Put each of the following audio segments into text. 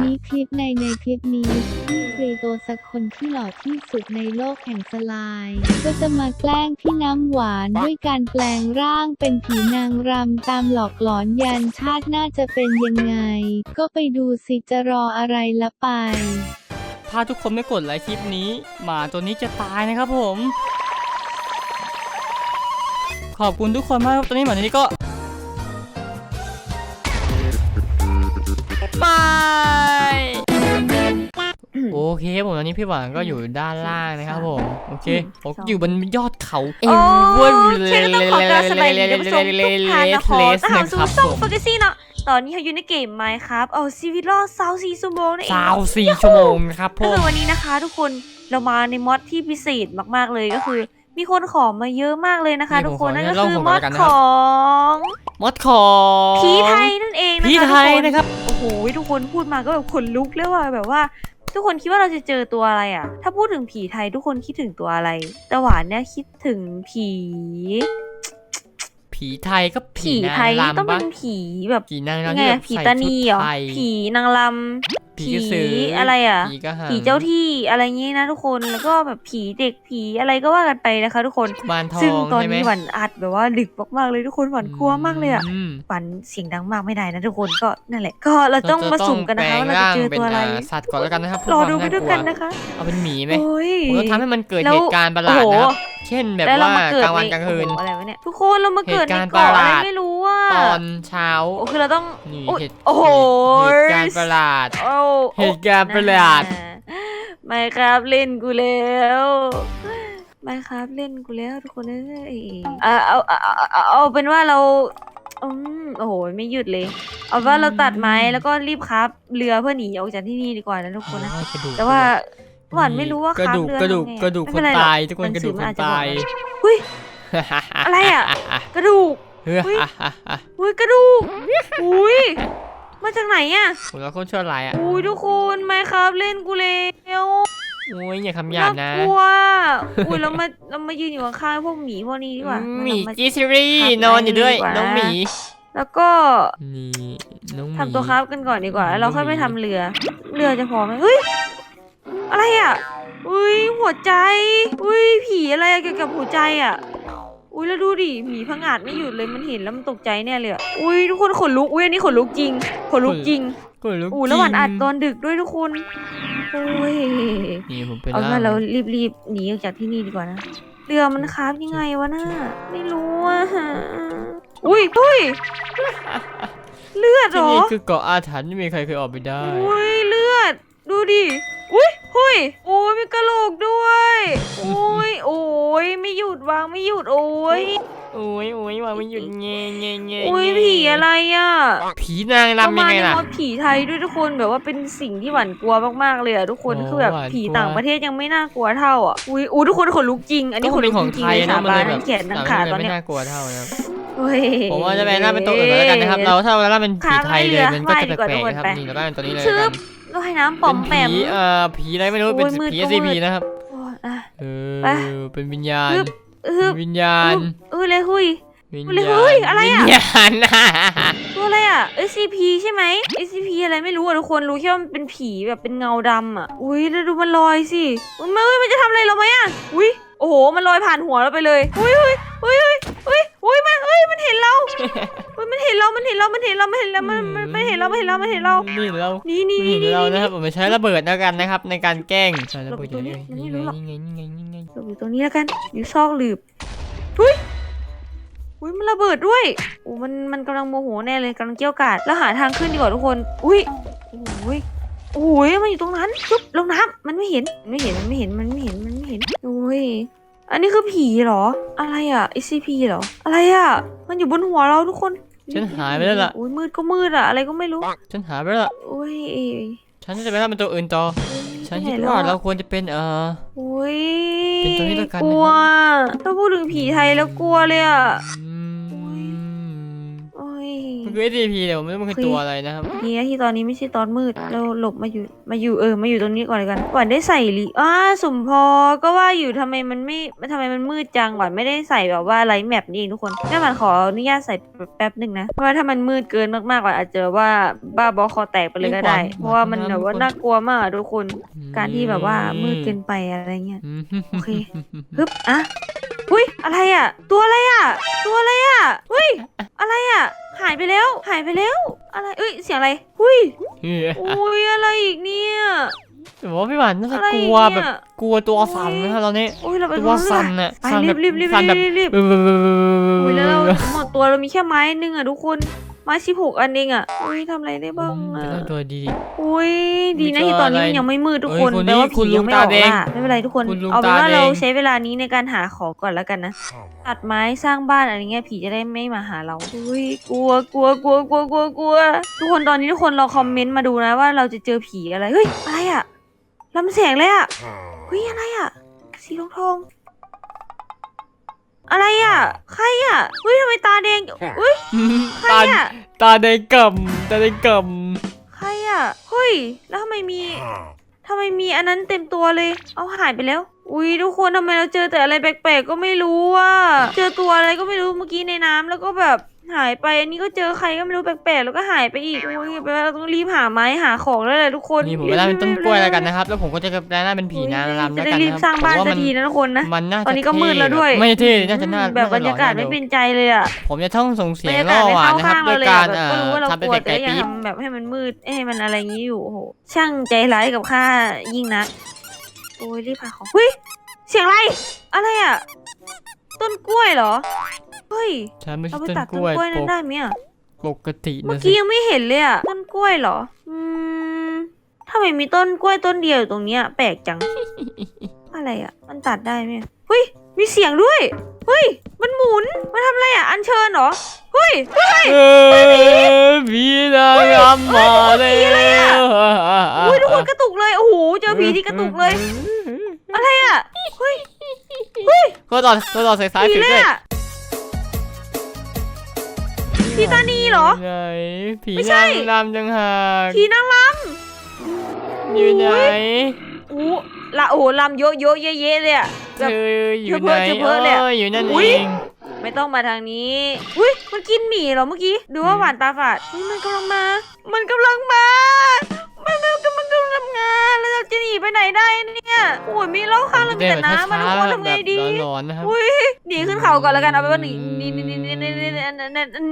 นี้คลิปในในคลิปนี้พี่ฟรีโตสักคนที่หล่อที่สุดในโลกแห่งสลาย ก็จะมาแกล้งพี่น้ำหวานด้วยการแปลงร่างเป็นผีนางรำตามหลอกหลอนยันชาติน่าจะเป็นยังไง ก็ไปดูสิจะรออะไรละไป ถ้าทุกคนไม่กดไลค์คลิปนี้ หมาตัวนี้จะตายนะครับผม ขอบคุณทุกคนมากครับตอนนี้หมาตัวนี้ก็บาย โอเคครับผมตอนนี้พี่หวานก็อยู่ด้านล่างนะครับผม โอเคผมอยู่บนยอดเขาเอโอเวอร์เคก็ต้องขอกราบสบายดีท่านผู้ชมทุกท่านนะขอเลสต้อนนะรับคสู่รับช่องผมฟอร์กซี่เนาะตอนนี้เราอยู่ในเกมไมค์ครับเอาชีวิตรอดสาวสี่ชั่วโมงนั่นเองสาวสี่ชั่วโมงนะครับผก็คืมอวันนี้นะคะ ทุกคนเรามาในมอดที่พิเศษมาก ๆเลยก็คือ มีคนขอมาเยอะมากเลยนะคะ ทุกคนนั่นก็คือมอดของมดของผีไทยนั่นเองนะคะผีไทยทุกนะครับโอ้โหทุกคนพูดมาก็แบบขนลุกเลยว่าแบบว่า ทุกคนคิดว่าเราจะเจอตัวอะไรอะ ถ้าพูดถึงผีไทยทุกคนคิดถึงตัวอะไร แต่หวานเนี่ยคิดถึงผี ผีไทยก็ผีผีนางไทยรำต้องเป็ปะนผีแบบผีนางยังรำไงที่แบอะบผีใส่ตาชุนีดเหรอไทยผีนางรำ ผีกระสืออะไรอะ ผีกระหังผีเจ้าที่อะไรงี้นะทุกคนแล้วก็แบบผีเด็กผีอะไรก็ว่ากันไปนะคะ ทุกคนบานทอซึ่งงตอนใช่ไหมนี้หวันอัดแบบว่าดึกมากๆเลยทุกคนหวันกลัวมากเลยอะมหวันเสียงดังมากไม่ได้นะทุกคนก็นั่นแหละ ก็เราต้องมาสุ่มกันนะคะว่าเราจะเจอตัวอะไรแปลงางเป็นาสัตว์ก่อนแล้วกันนะครับรอดูไปเพื่ด้ควยวามกันนะคะ เอาเป็นหมีไหมโอ้ยผมจะทำให้มันเกิดแล้วเหตุการณ์ประหลาดโอ้โหนะครับเช่นแบบแล้วเราว่ามาเกิดกลางวันในกลางคืน โอ้โหอะไรวะเนี่ยทุกคนเรามาเกิดเหตุในการณ์เกาะประหอะไรลาดไม่รู้ว่าตอนเช้า โอ้คือเราต้องนี่โอ้ยเหตุโอ้โหเหตุการณ์ประหลาด โอ้เหตุการณ์ประหลาดไม่ครับเล่นกูแล้วไม่ครับเล่นกูแล้วทุกคนเอ้ยเอาเอาเอาเอาเอาเอาเป็นว่าเราอืมโอ้โหไม่หยุดเลย เอาว่าเราตัดไม้แล้วก็รีบครับ เรือเพื่อหนีออกจากที่นี่ดีกว่านะทุกคนนะกระดูกแต่ว่า หวานไม่รู้ว่ากระดูกคาบกระดูกเรือกระดูกทำคไงนไม่เป็ไรหรอกตาย ทุกคนหกนัระงสืดูอกมันคนอาจจะตายบอกเฮ้ยอะไรอะกระดูกเฮ้ยอุ๊ยอุ้ยกระดูกอุ้ยมาจากไหนอะผมแล้วคนชั่วร้ายอะอุ้ยทุกคนไม่ครับเล่นกูแล้วโอ้ยอย่าคำหยาบนะกลัวอุ้ยเรามาเรามายืนอยู่ข้างๆพวกหมีพวกนี้ดีกว่าหมีเราาจิซิรี่ขับนอนอยู่ด้วยไปดีกว่าน้องหมี แล้วก็นี่น้องหมีทำตัวครับกันก่อนดีกว่าแล้วเราค่อยไปทำเรือ เรือจะพอไหมเฮ้ย อะไรอะ อุ้ยหัวใจ อุ้ยผีอะไรอะเกี่ยวกับหัวใจอะ อุ้ยแล้วดูดิหมีพังอาจไม่หยุดเลยมันเห็นแล้วมันตกใจแน่เลยอะอุ้ยทุกคนขนลุก อุ้ยอันนี้ขนลุกจริง ขนลุกจริงก็เลยลุกอู้แล้วหวานจริงอัดตอนดึกด้วยทุกคน โอ้ย นี่ผมเป็นเอาล่าว่าเรารีบๆหนีออกจากที่นี่ดีกว่านะ เรือมันคราฟยังไงวะน่าไม่รู้อะ อุ้ยอุ้ยเลือดเหรที่อ นี่คือเกาะอาถรรพ์ไม่มีใครเคยออกไปได้ อุ้ยเลือด ดูดิ อุ้ย หุยโอ้ยมีกระโหลกด้วยโอ้ยโอ้ยไม่หยุดวางไม่หยุดโอ้ยโอ้ยโอ้ยว่าไม่หยุดเงยเงยเงยโอ้ยผีอะไรอะผีนางรำยังไงล่ะก็มาในมดผีไทยด้วยทุกคนแบบว่าเป็นสิ่งที่หวานกลัวมากๆเลยอะทุกคนโอ้คือแบบหวานผีกลัวต่างประเทศยังไม่น่ากลัวเท่าอะอุ้ยอู้ทุกคนขนลุกจริง อันนี้ก็ขนเป็ลุนกของจริไทงยเลยนะสามันบาเลนยแบทั้บงแขนทั้งขาตอนไม่เนี้ยน่ากลัวเท่านะครับเฮ้ยผมว่าจะไปล่าเป็นตัวอื่นก่อนแล้วกันนะครับ เราถ้าเราล่าเป็นผีไทยเลยมันก็จะแปลกๆนะครับนี่เราล่าเป็นตัวนี้เลยชื่อกัน ลอยน้ำป๋อมแปเป็นมผีเอ่อผีอะไรไม่รู้ เป็นโอ้ยมืดผี ก็ SCP มืดนะครับโอ้ยอะ เอไป อเป็นวิญญาณฮึบเออวิญญาณเออเลยหุย วิญเลยญาเฮ้ณยอะไรอะ วิญญาณ ตัวอะไรอะ SCP ใช่ไหม SCP อะไรไม่รู้อะทุกคนรู้แค่ว่ามันเป็นผีแบบเป็นเงาดำอะ อุ้ยแล้วดูมันลอยสิอุ้ยมันมันจะทำอะไรเราไหมอะ อุ้ยโอ้โห มันลอยผ่านหัวเราไปเลย อุ้ยอุ้ยอุ้ยอุ้ย อุ้ยอุ้ยมันเอ้ยมันเห็นเราอุ้ยมันเห็นเรา มันเห็นเรา มันเห็นเรา มันเห็นเรา มันมันมันเห็นเรา มันเห็นเรา มันเห็นเรา นี่เรานี่นี่นี่นี่นี่เรานะนี่ครับผมจะใช้ระเบิดแล้วกันนะครับ ในการแกล้งใช้ระเบิดหลบอยู่เยอะตรงนี้นี่มันไงไม่รู้หรอกนี่ไงนี่ไงนี่ไงหลบอยู่ตรงนี้แล้วกัน อยู่ซอกหลืบอุ้ยอุ้ยมันระเบิดด้วยโอ้มันมันกำลังโมโหแน่เลยกำลังเกี่ยวกาดแล้วหาทางขึ้นดีกว่าทุกคน อุ้ยโอ้ยโอ้ยมันอยู่ตรงนั้นปุ๊บลงน้ำมันไม่เห็นมันไม่เห็นมันไม่เห็นมันไม่เห็นมันไม่เห็นโอ้ย อันนี้คือผีเหรอ อะไรอะ SCP เหรอ อะไรอะ มันอยู่บนหัวเราทุกคนฉันหายไปแล้วล่ะโอ้ยมืดก็มืดอะ อะไรก็ไม่รู้ ฉันหายไปแล้วล่ะโอ้ยฉันจะไปล่าเป็นตัวอื่นต่อ ฉันคิดไปไหแล้วว่าอะเราควรจะเป็นเอ่อโอ้ยเป็นตัวนี้แล้วกันกลัวถ้าพูดถึงผีไทยแล้วกลัวเลยอะ อืมโอ้ยมันมันคือ SCP แต่ผมไม่รู้มันคือตัวอะไรนะครับดีนะที่ตอนนี้ไม่ใช่ตอนมืด เราหลบมาอยู่มาอยู่เออมาอยู่ตรงนี้ก่อนเลยกันหวานได้ใส่ลิอ้าสมพอก็ว่าอยู่ทำไมมันไม่ทำไมมันมืดจังหวานไม่ได้ใส่แบบว่าไลท์แมปนี่เองทุกคนแม่หวานขออนุญาตใส่แป๊บหนึ่งนะเพราะว่าถ้ามันมืดเกินมากๆหวานอาจจะว่าบ้าบอคอแตกไปเลยก็ได้ เพราะว่ามันแบบว่าน่ากลัวมากอะทุกคน การที่แบบว่ามืดเกินไปอะไรเงี้ย อืมโอเคฮึบอะ อุ้ยอะไรอะ ตัวอะไรอะ ตัวอะไรอะอุ้ยอะไรอะ หายไปแล้ว หายไปแล้ว อะไรเอ้ยเสียงอะไรอุ้ยเฮ้ยอุ้ยอะไรอีกเนี่ยผมว่าพี่หวานน่าจะอะไรกอีลัวเนี่แบบยกลัวตัวสั่นนะครับตอนนี้อุ้ยเราไปตัวสั่นอะน่ะไปสั่นรีแบบบรีบรีบสั่นแบบรีบรีบเอออุ้ยแล้วเราหมดตัวเรามีแค่ไม้หนึงอะทุกคน ไม้สิบหกอันเองอะอุ้ยทำอะไรได้บ้างเป็อะนตัวดี อุ้ยดีนะมีที่ตอนนี้ตัวอะไรมันยังไม่มืดทุกคนเอ้ยคนแปลว่านี้คุผีณลุยังงไม่ออกตาแดงล่าไม่เป็นไรทุกคนคุณลุงเอาเป็นว่าตาแดงเราใช้เวลานี้ในการหาของก่อนแล้วกันนะ ตัดไม้สร้างบ้านอะไรเงี้ยผีจะได้ไม่มาหาเรา อุ้ยกลัวกลัวกลัวกลัวกลัวกลัว ทุกคนตอนนี้ทุกคนลองคอมเมนต์มาดูนะว่าเราจะเจอผีอะไร เฮ้ยอะไรอะลำแสงเลยอะเฮ้ยอะไรอะสีทองทองๆ อะไรอะใครอะเฮ้ยทำไมตาแดงอุ้ยใครตาอะตาในกำตาในกใครอะเฮ้ยแล้วทำไมมีทำไมมีอันนั้นเต็มตัวเลย เอาหายไปแล้ว อุ้ยทุกคนทำไมเราเจอแต่อะไรแปลกๆก็ไม่รู้อะเจอตัวอะไรก็ไม่รู้เมื่อกี้ในน้ำแล้วก็แบบ หายไปอันนี้ก็เจอใครก็ไม่รู้แปลกๆแล้วก็หายไปอีกโอ้ยแปลว่าเราต้องรีบหาไม้หาของแล้วแหละทุกคนำนี่ผมไปได้เป็นต้นกล้วยแล้วกันนะครับ แล้วผมก็จะแปลหน้าเป็นผีนางรำจะแล้วได้กันรีบนะคสรัร้างบบ้านผมว่าสักมันทีนะทุกคนนะมันน่าจะตอนนี้ก็มืดแล้วด้วยไม่เท่น่าจะน่าอืมแบบบรรยากาศไม่เป็นใจเลยอะผมจะท่องส่งเสีบรยงรยาล่กาศอไม่หวานเข้านะครับข้างโดเรายเลยการอะแบบก็รู้ว่าเราทำเป็นกลัวเสียงแต่ไก่ก็ยังปี๊บทำแบบให้มันมืดเอ้ยให้มันอะไรอย่างนี้อยู่โอ้โหช่างใจร้ายกับข้ายิ่งนักโอ้ยรีบหาของเฮ้ยเสียงอะไรอะไรอะ ต้นกล้วยเหรอ เฮ้ย ฉันไม่เราใช่ไปต้นตัดกต้นล้วยกล้วยนั้นได้ไหมอะปกติเมื่อนะสิกี้ยังไม่เห็นเลยอะต้นกล้วยเหรอ อืมทำไมมีต้นกล้วยต้นเดียวอยู่ตรงเนี้ย แปลกจัง อะไรอะมันตัดได้ไหมเฮ้ย มีเสียงด้วย เฮ้ย มันหมุน มันทำอะไรอะอัญเชิญเหรอ เฮ้ยเออผีนางรำมาแล้วอุ้ยทุกคนกระตุกเลย โอ้โห เจอผีที่กระตุกเลย อะไรอะเฮ้ย ก็ต่อก็ต่อสายสายผีถึงเลยด้วยอะผีตานีเหรอ ไหนผีไม่ใช่ นางรำจังหากผีนางรอยู่ไหนำโอ้ละโอ้โหลำเยอะเยอะเยอะเยอะเลยอะเธแบบ ออยู่เธอไหนเพ้อเธอเพ้อเลยอะออยู่นั่นอุ๊เอย งไม่ต้องมาทางนี้ อุ้ยมันกินหมี่เหรอเมื่อกี้ ดูว่าหวานตาฝาดอุ๊ยมันกำลังมา มันกำลังมา เล่าข้างเรามีแต่น้ำมันทุกคนทำไงดีแบบร้อนๆนะครับ อุ้ยหนีขึ้นเขาก่อนแล้วกันเอาไปนว่าหนีหนีหนีหนีหนีหนีหนี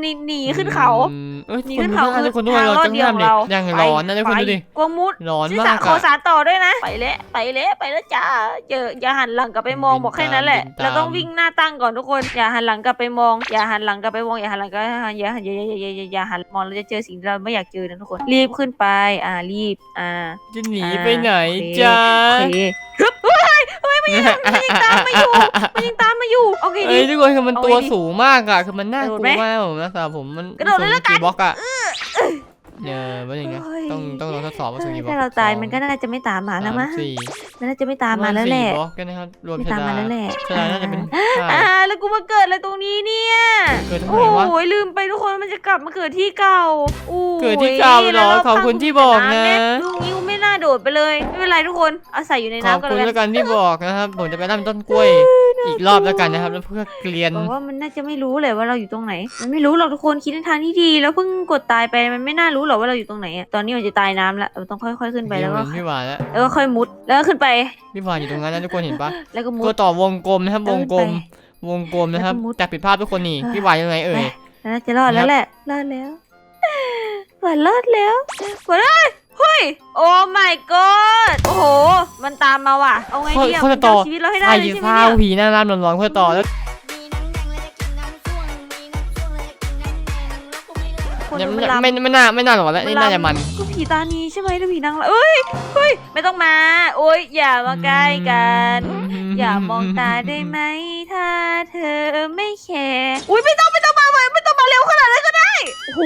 หนีหนีขึ้นเขา อืมเอ้ยหนีคนขึ้นดูเขานะคือทุกคนดูทางเรารอดจังเดียวห้ามของดิเรายังร้อนนะทุกคนดูดิกวงมุดร้อนชิมาสะกขออะ สารต่อด้วยนะ ไปแล้วไปแล้วไปแล้วจ้าเจออย่าหันหลังกลับไปมองบินบอกแค่นั้นแหละตามบินตาม เราต้องวิ่งหน้าตั้งก่อนทุกคนอย่าหันหลังกลับไปมองอย่าหันหลังกลับไปมองอย่าหันหลังกลับอย่าหันอย่าหันอย่าอย่าอย่าอย่าอย่าหันมองเราจะเจอสิ่งที่เราไม่อยากเจอนะทุกคนรีบขึ้นไปอ่ารีบอ่า จะหนีอ่าไปไหนโอเค จ้าโอเคฮึบเฮ้ย เฮ้ยมันยังมันยังตามมาอยู่มันยังตามมาอยู่โอเคเอ้ดียทุกคนคือมันเอาตัวไว้ดิสูงมากอะคือมันน่ากกระโดลัดวไหมมากผมนะสำหรับผมมันกระโดดเลยละกัน สูงบล็อกอะเนี่ยว่าอย่างเงี้ยเฮ้ยต้องต้องลองทดสอบว่าสูงกี่บล็อกถ้าเราตายมันก็สองน่าจะไม่ตามมาแล้วมั้งสสี่มันน่าจะไม่ตามมาแล้วแหละสี่บล็อกกันนะครับรวมไม่ชะตามดามาแล้วแหละชะดาน่าจะเป็นห้าอ่าแล้วกูมาเกิดอะไรตรงนี้เนี่ยเกิดทำไมโอ้วะโหลืมไปทุกคนมันจะกลับมาเกิดที่เก่าโอ้ยเกิดที่เก่าเหรอแล้วขอบคุณที่บอกนะลูกนิ้วไม่น่าโดดไปเลยไม่เป็นไรทุกคนอาศัยอยู่ในขอบน้ำกันคุณเลยแล้วกันที่บอกนะครับผมจะไปร่ำต้นกล้วย อีกรอบแล้วกันนะครับ แล้วเพื่อเกลียน บอกว่ามันน่าจะไม่รู้เลยว่าเราอยู่ตรงไหน มันไม่รู้หรอกทุกคนคิดในทางที่ดี แล้วเพิ่งกดตายไปมันไม่น่ารู้หรอกว่าเราอยู่ตรงไหนอะตอนนี้มันจะตายน้ำแล้วเราต้องค่อยๆขึ้นไปเดี๋แล้ยววก็เห็นพี่หวานแล้วแล้วก็ค่อยมุดแล้วก็ขึ้นไปพี่หวานอยู่ตรงนั้นนะทุกคนเห็นปะแล้วก็มุตัวดต่อวงกลมนะครับแล้ววงขึ้นกลมไปวงกลมนะครับแล้วก็มุดจากผิดพลาดทุกคนนี่เออพี่หวานยังไงเอ่ยแล้วน่าจะรอดแล้วแหละรอดแล้วหวานรอดแล้วหวานรอด เฮ้ย โอ้ my god โอ้โห มันตามมาว่ะ เอาไงดีอะเขามัจะนต่จะอเอาชีวิตเราให้ได้ใส่เลยใช่ไหมฟ้าเนี่ยผีหน้าร้านร้อนๆเพื่อต่อแล้วคนยังมันลำไม่ไม่น่าไม่น่าหรอกแล้วนี่น่าจะมัน ก็ผีตานีใช่ไหมหรือผีนางละเอ้ยเฮ้ย ไม่ต้องมา โอ้ยอย่ามาใกล้กัน อย่ามองตาได้ไหม ถ้าเธอไม่แคร์อุ้ยไม่ต้องไม่ต้องมาเลยไม่ต้องมาเร็วขนาดนั้นก็ได้โอ้โห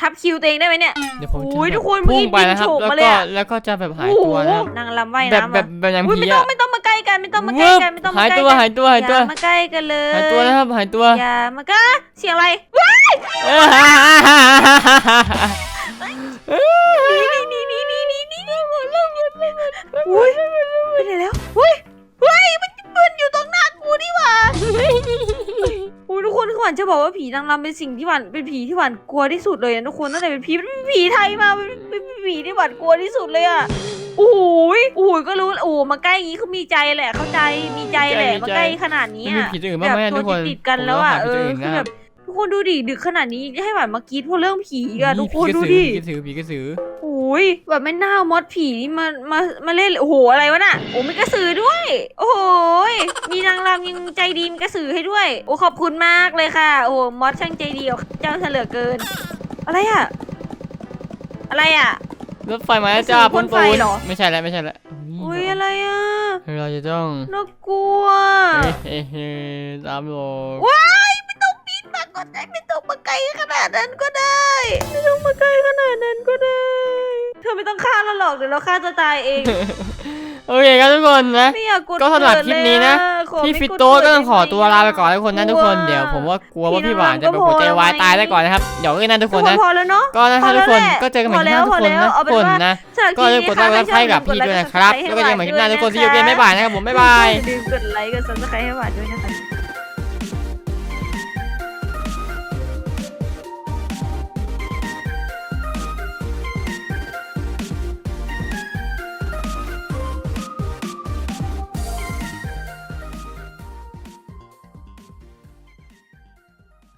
ทับคิวตัวเองได้ไหมเนี่ยเดี๋ยวผมจะโอ้ยแบบทุกคนพุ่งไปนะครับเมื่อกี้บินโฉบแล้วมาเลยก็อะแล้วก็จะแบบหายโอ้โหตัวนะครับนางลำว่ายแบบน้ำแบบอะแบบอย่างอุ้ยผีไม่ต้ออะงไม่ต้องมาใกล้กันไม่ต้องมาใกล้กันไม่ต้องมาหายใกล้ตัวกันหายตัวหายตัวอย่ามาใกล้กันเลยหายตัวนะครับหายตัวอย่ามาใกล้เสียงอะไรเอ้ยนี่นี่นี่นี่นี่นี่นี่หมดแล้วหมดแล้วอุ้ยไปไหนแล้วอุ้ยเฮ้ยมันมันอยู่ตรงหน้ากูนี่หว่า โอ้ยทุกคนคือหวานจะบอกว่าผีนางรำเป็นสิ่งที่หวานเป็นผีที่หวานกลัวที่สุดเลยนะทุกคนตั้งแต่เป็นผีเป็นผีไทยมาเป็นเป็นเป็นผีที่หวานกลัวที่สุดเลยอะโอ้ยโอ้ยก็รู้โอ้มาใกล้อย่างงี้เขามีใจแหละเข้าใจมีใจแหละมาใกล้ขนาดนี้มันมีอะผีตัวอื่นบ้างไหมแบบทุกคนติดๆกันแล้วอะผมเอว่าหาผีตัวอื่นอคือนะแบบ ทุกคนดูดิดึกขนาดนี้ให้หวานมากรีดเพราะเรื่องผีอะทุกคนผีดูกระสืดิอผีกระสือผีกระสือโอ้ยแบบไม่น่ามดผีนี่มามามาเล่นเลยโอ้โหอะไรวะน่ะโอ้มีกระสือด้วย โอ้โหยมีนางรำยังใจดีมีกระสือให้ด้วย โอ้ขอบคุณมากเลยค่ะ โอ้โหมดช่างใจดีกับเจ้าเฉลือเกิน อะไรอะอะไรอะรถไฟมาแล้วจ้าผีพ่นไฟปูนเหรอไม่ใช่แล้วไม่ใช่แล้วอุ้ยอะไรอะเราจะต้องน่ากลัวเฮ้เฮ้เฮ้ตามโลกว้ายไม่ต้องบิ นมาก็ได้ไม่ต้องมาไกลขนาดนั้นก็ได้ ไม่ต้องมาไกลขนาดนั้นก็ได้ เธอไม่ต้องฆ่าเราหรอกเดี๋ยวเราฆ่าตัวตายเอง โอเคครับทุกคนนะ ไม่อยากกดก็สำหรับเกิดคลิปนี้นะเลยอขอพี่ไม่ฟิตกดโต้ก็เดต้องขอได้ไหมตัวลาไปก่อนทุกคนนะกลัวทุกคน เดี๋ยวผมว่ากลัวว่าพี่พี่หวานน้จะองเป็นหัวใจวายก็พอตายได้ก่อนนะครับ เดี๋ยวกันนะทุกคนนะ พอแล้วเนาะ ก็นะคพรัอบทุกคนแล้วแหละก็เจอกันใหม่คลิปหน้าพทุอกคนแล้วนะเอาทุเป็กนคนว่า นะสำหรับก็อย่าลืมกดไลค์กดซับสไครต์กับพี่ด้วยนะครับ แล้วก็เจอกันใหม่คลิปหน้าทุกคนที่อยู่เกมไม่บายนะครับผมบ๊ายบาย อย่าลืมกดไลค์กดซับสไครต์ให้หวานด้วยนะคะ